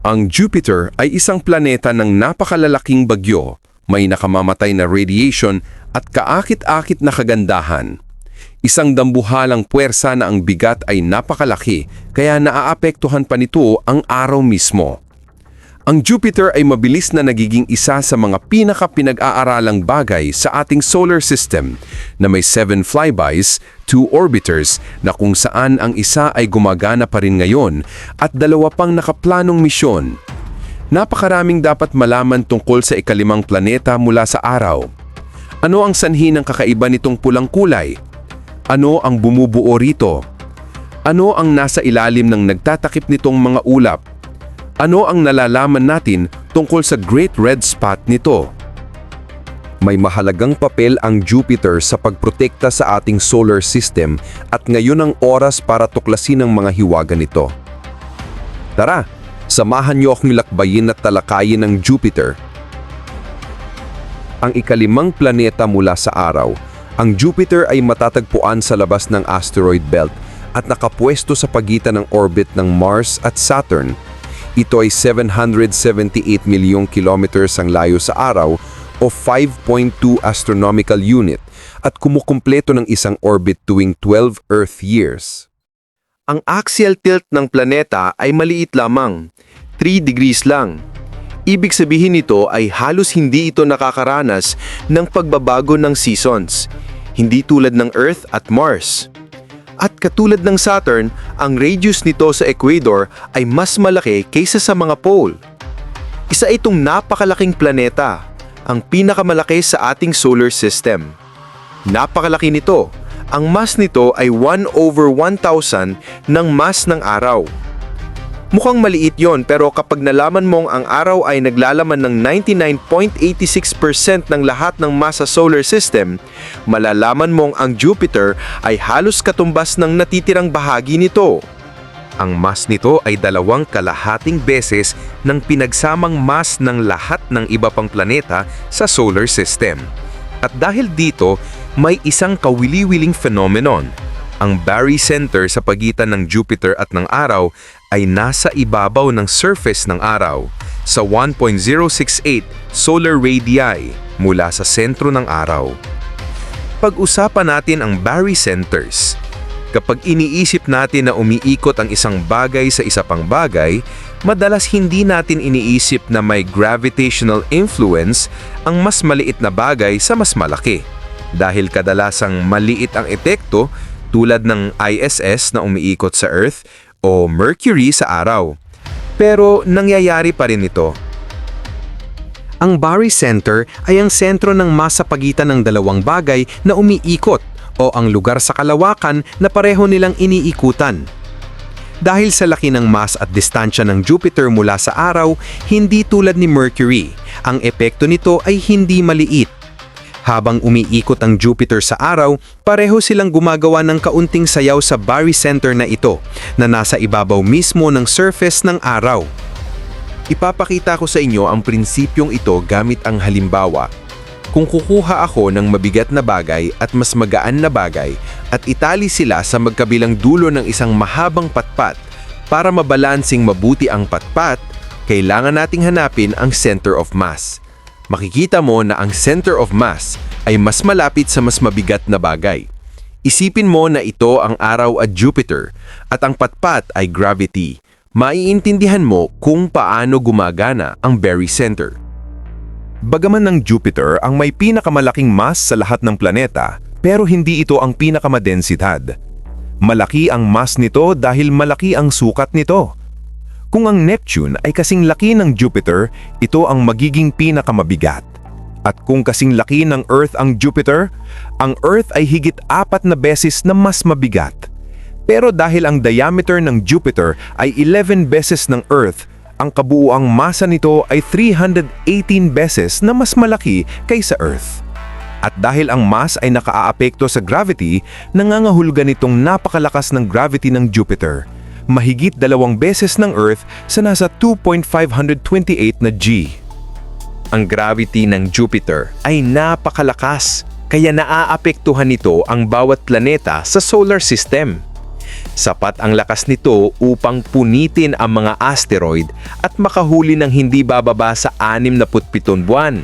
Ang Jupiter ay isang planeta ng napakalalaking bagyo, may nakamamatay na radiation at kaakit-akit na kagandahan. Isang dambuhalang puwersa na ang bigat ay napakalaki kaya naaapektuhan pa nito ang araw mismo. Ang Jupiter ay mabilis na nagiging isa sa mga pinaka-pinag-aaralang bagay sa ating solar system na may 7 flybys, 2 orbiters na kung saan ang isa ay gumagana pa rin ngayon at dalawa pang nakaplanong misyon. Napakaraming dapat malaman tungkol sa ikalimang planeta mula sa araw. Ano ang sanhi ng kakaiba nitong pulang kulay? Ano ang bumubuo rito? Ano ang nasa ilalim ng nagtatakip nitong mga ulap? Ano ang nalalaman natin tungkol sa Great Red Spot nito? May mahalagang papel ang Jupiter sa pagprotekta sa ating solar system at ngayon ang oras para tuklasin ang mga hiwaga nito. Tara, samahan niyo akong lakbayin at talakayin ng Jupiter. Ang ikalimang planeta mula sa araw, ang Jupiter ay matatagpuan sa labas ng asteroid belt at nakapwesto sa pagitan ng orbit ng Mars at Saturn. Ito ay 778 milyong kilometers ang layo sa araw o 5.2 astronomical unit at kumukumpleto ng isang orbit tuwing 12 Earth years. Ang axial tilt ng planeta ay maliit lamang, 3 degrees lang. Ibig sabihin nito ay halos hindi ito nakakaranas ng pagbabago ng seasons, hindi tulad ng Earth at Mars. At katulad ng Saturn, ang radius nito sa equator ay mas malaki kaysa sa mga pole. Isa itong napakalaking planeta, ang pinakamalaki sa ating solar system. Napakalaki nito. Ang mass nito ay 1 over 1,000 ng mass ng araw. Mukhang maliit yon pero kapag nalaman mong ang araw ay naglalaman ng 99.86% ng lahat ng masa solar system, malalaman mong ang Jupiter ay halos katumbas ng natitirang bahagi nito. Ang mass nito ay dalawang kalahating beses ng pinagsamang mass ng lahat ng iba pang planeta sa solar system. At dahil dito, may isang kawili-wiling phenomenon. Ang barycenter sa pagitan ng Jupiter at ng Araw ay nasa ibabaw ng surface ng Araw sa 1.068 solar radii mula sa sentro ng Araw. Pag-usapan natin ang barycenters. Kapag iniisip natin na umiikot ang isang bagay sa isa pang bagay, madalas hindi natin iniisip na may gravitational influence ang mas maliit na bagay sa mas malaki. Dahil kadalasang maliit ang epekto tulad ng ISS na umiikot sa Earth o Mercury sa araw. Pero nangyayari pa rin ito. Ang barycenter ay ang sentro ng masa pagitan ng dalawang bagay na umiikot o ang lugar sa kalawakan na pareho nilang iniikutan. Dahil sa laki ng mass at distansya ng Jupiter mula sa araw, hindi tulad ni Mercury. Ang epekto nito ay hindi maliit. Habang umiikot ang Jupiter sa araw, pareho silang gumagawa ng kaunting sayaw sa barycenter na ito na nasa ibabaw mismo ng surface ng araw. Ipapakita ko sa inyo ang prinsipyong ito gamit ang halimbawa. Kung kukuha ako ng mabigat na bagay at mas magaan na bagay at itali sila sa magkabilang dulo ng isang mahabang patpat para mabalansing mabuti ang patpat, kailangan nating hanapin ang center of mass. Makikita mo na ang center of mass ay mas malapit sa mas mabigat na bagay. Isipin mo na ito ang araw at Jupiter at ang patpat ay gravity. Maiintindihan mo kung paano gumagana ang barycenter. Bagaman ng Jupiter ang may pinakamalaking mass sa lahat ng planeta, pero hindi ito ang pinakamadensidad. Malaki ang mass nito dahil malaki ang sukat nito. Kung ang Neptune ay kasing laki ng Jupiter, ito ang magiging pinakamabigat. At kung kasing laki ng Earth ang Jupiter, ang Earth ay higit apat na beses na mas mabigat. Pero dahil ang diameter ng Jupiter ay 11 beses ng Earth, ang kabuuang masa nito ay 318 beses na mas malaki kaysa Earth. At dahil ang mass ay nakaaapekto sa gravity, nangangahulugan itong napakalakas ng gravity ng Jupiter. Mahigit dalawang beses ng Earth sa nasa 2.528 na G. Ang gravity ng Jupiter ay napakalakas, kaya naaapektuhan nito ang bawat planeta sa solar system. Sapat ang lakas nito upang punitin ang mga asteroid at makahuli ng hindi bababa sa 67 buwan.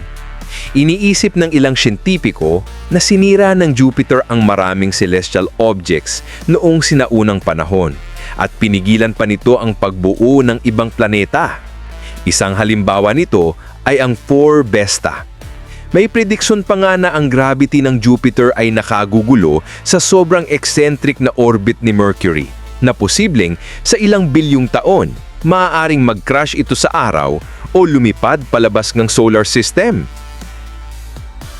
Iniisip ng ilang siyentipiko na sinira ng Jupiter ang maraming celestial objects noong sinaunang panahon at pinigilan pa nito ang pagbuo ng ibang planeta. Isang halimbawa nito ay ang 4 Besta. May prediksyon pa nga na ang gravity ng Jupiter ay nakagugulo sa sobrang eccentric na orbit ni Mercury na posibleng sa ilang bilyong taon maaaring mag-crash ito sa araw o lumipad palabas ng solar system.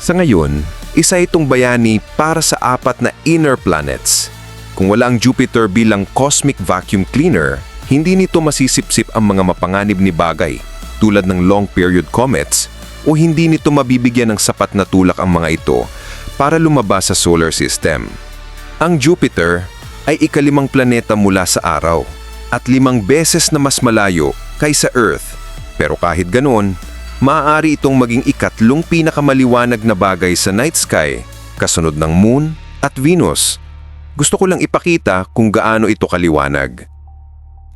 Sa ngayon, isa itong bayani para sa apat na inner planets. Kung wala ang Jupiter bilang cosmic vacuum cleaner, hindi nito masisipsip ang mga mapanganib ni bagay tulad ng long period comets o hindi nito mabibigyan ng sapat na tulak ang mga ito para lumabas sa solar system. Ang Jupiter ay ikalimang planeta mula sa araw at limang beses na mas malayo kaysa Earth. Pero kahit ganoon, maaari itong maging ikatlong pinakamaliwanag na bagay sa night sky, kasunod ng Moon at Venus. Gusto ko lang ipakita kung gaano ito kaliwanag.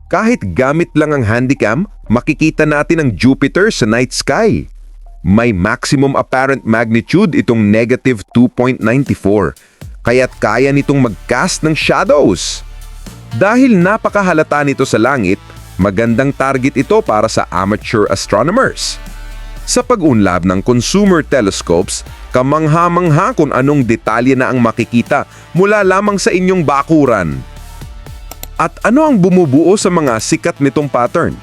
Kahit gamit lang ang handycam, makikita natin ang Jupiter sa night sky. May maximum apparent magnitude itong negative 2.94, kaya't kaya nitong mag-cast ng shadows. Dahil napakahalata nito sa langit, magandang target ito para sa amateur astronomers. Sa pag-unlab ng consumer telescopes, kamangha-mangha kung anong detalye na ang makikita mula lamang sa inyong bakuran. At ano ang bumubuo sa mga sikat nitong pattern?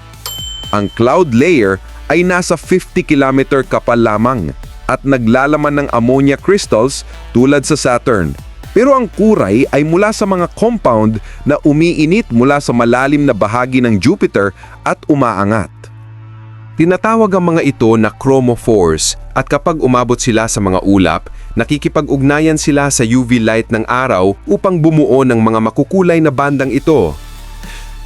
Ang cloud layer ay nasa 50 km kapal lamang at naglalaman ng ammonia crystals tulad sa Saturn. Pero ang kuray ay mula sa mga compound na umiinit mula sa malalim na bahagi ng Jupiter at umaangat. Tinatawag ang mga ito na chromophores at kapag umabot sila sa mga ulap, nakikipag-ugnayan sila sa UV light ng araw upang bumuo ng mga makukulay na bandang ito.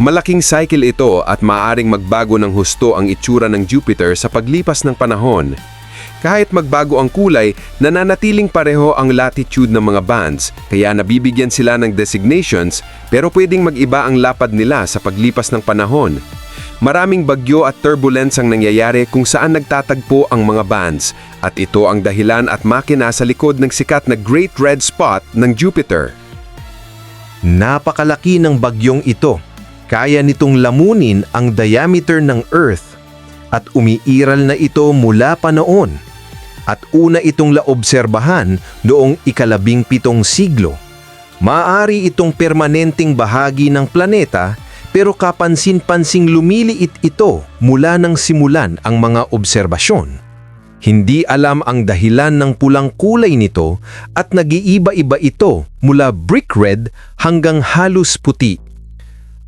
Malaking cycle ito at maaring magbago ng husto ang itsura ng Jupiter sa paglipas ng panahon. Kahit magbago ang kulay, nananatiling pareho ang latitude ng mga bands kaya nabibigyan sila ng designations pero pwedeng mag-iba ang lapad nila sa paglipas ng panahon. Maraming bagyo at turbulence ang nangyayari kung saan nagtatagpo ang mga bands at ito ang dahilan at makina sa likod ng sikat na Great Red Spot ng Jupiter. Napakalaki ng bagyong ito. Kaya nitong lamunin ang diameter ng Earth at umiiral na ito mula pa noon. At una itong laobserbahan noong ikalabing pitong siglo. Maaari itong permanenteng bahagi ng planeta pero kapansin-pansing lumiliit ito mula nang simulan ang mga obserbasyon. Hindi alam ang dahilan ng pulang kulay nito at nag-iiba-iba ito mula brick red hanggang halos puti.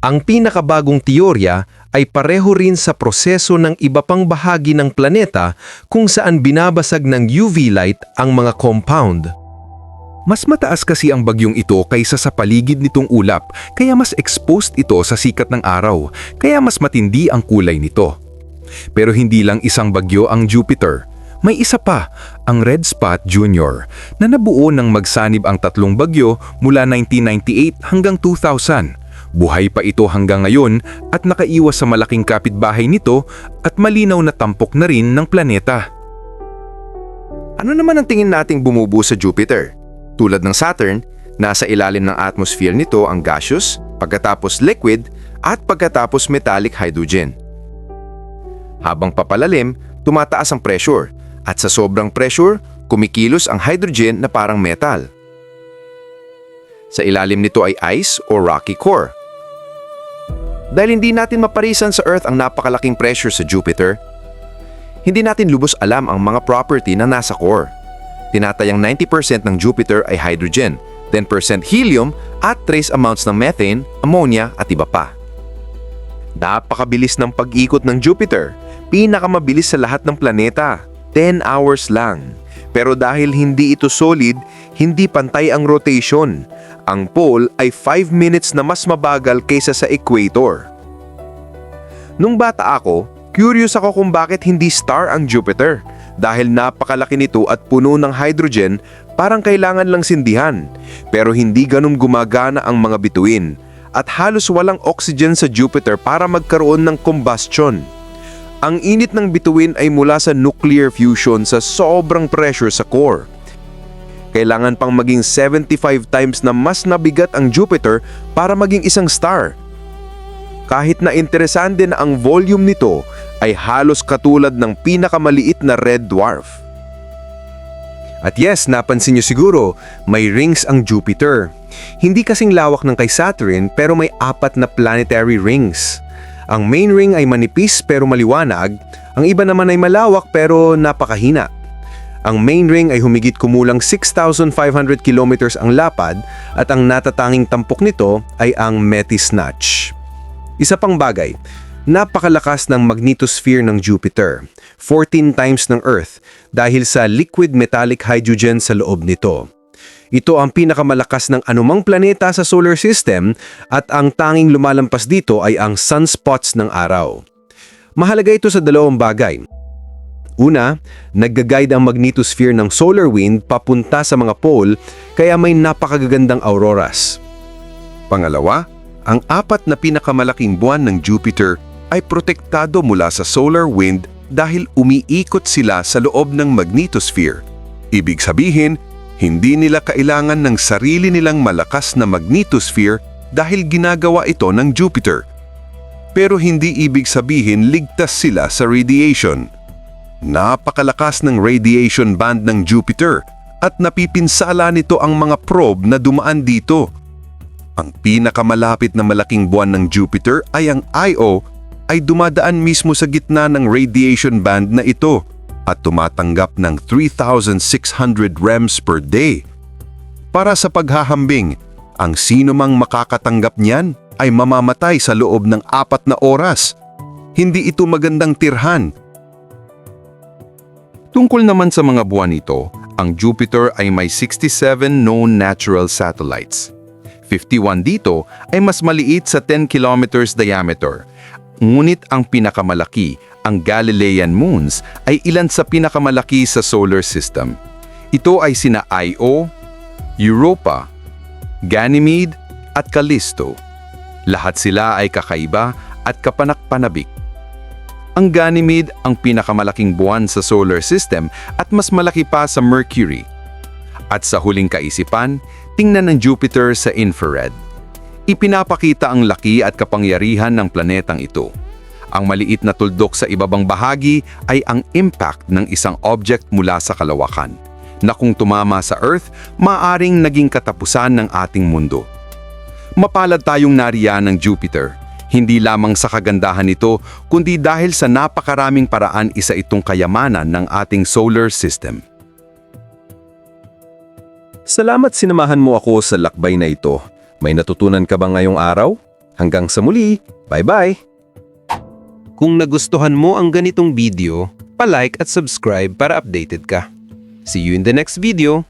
Ang pinakabagong teorya ay pareho rin sa proseso ng iba pang bahagi ng planeta kung saan binabasag ng UV light ang mga compound. Mas mataas kasi ang bagyong ito kaysa sa paligid nitong ulap, kaya mas exposed ito sa sikat ng araw, kaya mas matindi ang kulay nito. Pero hindi lang isang bagyo ang Jupiter. May isa pa, ang Red Spot Jr. na nabuo ng magsanib ang tatlong bagyo mula 1998 hanggang 2000. Buhay pa ito hanggang ngayon at nakaiwas sa malaking kapitbahay nito at malinaw na tampok na rin ng planeta. Ano naman ang tingin nating bumubuo sa Jupiter? Tulad ng Saturn, nasa ilalim ng atmosphere nito ang gaseous, pagkatapos liquid, at pagkatapos metallic hydrogen. Habang papalalim, tumataas ang pressure, at sa sobrang pressure, kumikilos ang hydrogen na parang metal. Sa ilalim nito ay ice o rocky core. Dahil hindi natin maparisan sa Earth ang napakalaking pressure sa Jupiter, hindi natin lubos alam ang mga property na nasa core tinatayang 90% ng Jupiter ay hydrogen, 10% helium at trace amounts ng methane, ammonia at iba pa. Napakabilis ng pag-ikot ng Jupiter, pinakamabilis sa lahat ng planeta, 10 hours lang. Pero dahil hindi ito solid, hindi pantay ang rotation. Ang pole ay 5 minutes na mas mabagal kaysa sa equator. Nung bata ako, curious ako kung bakit hindi star ang Jupiter dahil napakalaki nito at puno ng hydrogen, parang kailangan lang sindihan. Pero hindi ganun gumagana ang mga bituin. at halos walang oxygen sa Jupiter para magkaroon ng combustion. Ang init ng bituin ay mula sa nuclear fusion sa sobrang pressure sa core. Kailangan pang maging 75 times na mas nabigat ang Jupiter para maging isang star. Kahit na interesante na ang volume nito ay halos katulad ng pinakamaliit na red dwarf. At yes, napansin niyo siguro, may rings ang Jupiter. Hindi kasing lawak ng kay Saturn pero may apat na planetary rings. Ang main ring ay manipis pero maliwanag, ang iba naman ay malawak pero napakahina. Ang main ring ay humigit kumulang 6,500 kilometers ang lapad at ang natatanging tampok nito ay ang Metis Notch. Isa pang bagay, napakalakas ng magnetosphere ng Jupiter, 14 times ng Earth dahil sa liquid metallic hydrogen sa loob nito. Ito ang pinakamalakas ng anumang planeta sa solar system at ang tanging lumalampas dito ay ang sunspots ng araw. Mahalaga ito sa dalawang bagay. Una, nagga-guide ang magnetosphere ng solar wind papunta sa mga pole kaya may napakagagandang auroras. Pangalawa, ang apat na pinakamalaking buwan ng Jupiter ay protektado mula sa solar wind dahil umiikot sila sa loob ng magnetosphere. Ibig sabihin, hindi nila kailangan ng sarili nilang malakas na magnetosphere dahil ginagawa ito ng Jupiter. Pero hindi ibig sabihin ligtas sila sa radiation. Napakalakas ng radiation band ng Jupiter at napipinsala nito ang mga probe na dumaan dito. Ang pinakamalapit na malaking buwan ng Jupiter ay ang Io ay dumadaan mismo sa gitna ng radiation band na ito at tumatanggap ng 3,600 rems per day. Para sa paghahambing, ang sino mang makakatanggap niyan ay mamamatay sa loob ng apat na oras. Hindi ito magandang tirhan Tungkol naman sa mga buwan nito, ang Jupiter ay may 67 known natural satellites. 51 dito ay mas maliit sa 10 kilometers diameter. Ngunit ang pinakamalaki, ang Galilean moons, ay ilan sa pinakamalaki sa solar system. Ito ay sina Io, Europa, Ganymede at Callisto. Lahat sila ay kakaiba at kapanak-panabik. Ang Ganymede ang pinakamalaking buwan sa solar system at mas malaki pa sa Mercury. At sa huling kaisipan, tingnan ng Jupiter sa infrared. Ipinapakita ang laki at kapangyarihan ng planetang ito. Ang maliit na tuldok sa ibabang bahagi ay ang impact ng isang object mula sa kalawakan, na kung tumama sa Earth, maaring naging katapusan ng ating mundo. Mapalad tayong nariyan ng Jupiter, hindi lamang sa kagandahan nito, kundi dahil sa napakaraming paraan isa itong kayamanan ng ating solar system. Salamat sinamahan mo ako sa lakbay na ito. May natutunan ka ba ngayong araw? Hanggang sa muli, bye-bye! Kung nagustuhan mo ang ganitong video, palike at subscribe para updated ka. See you in the next video!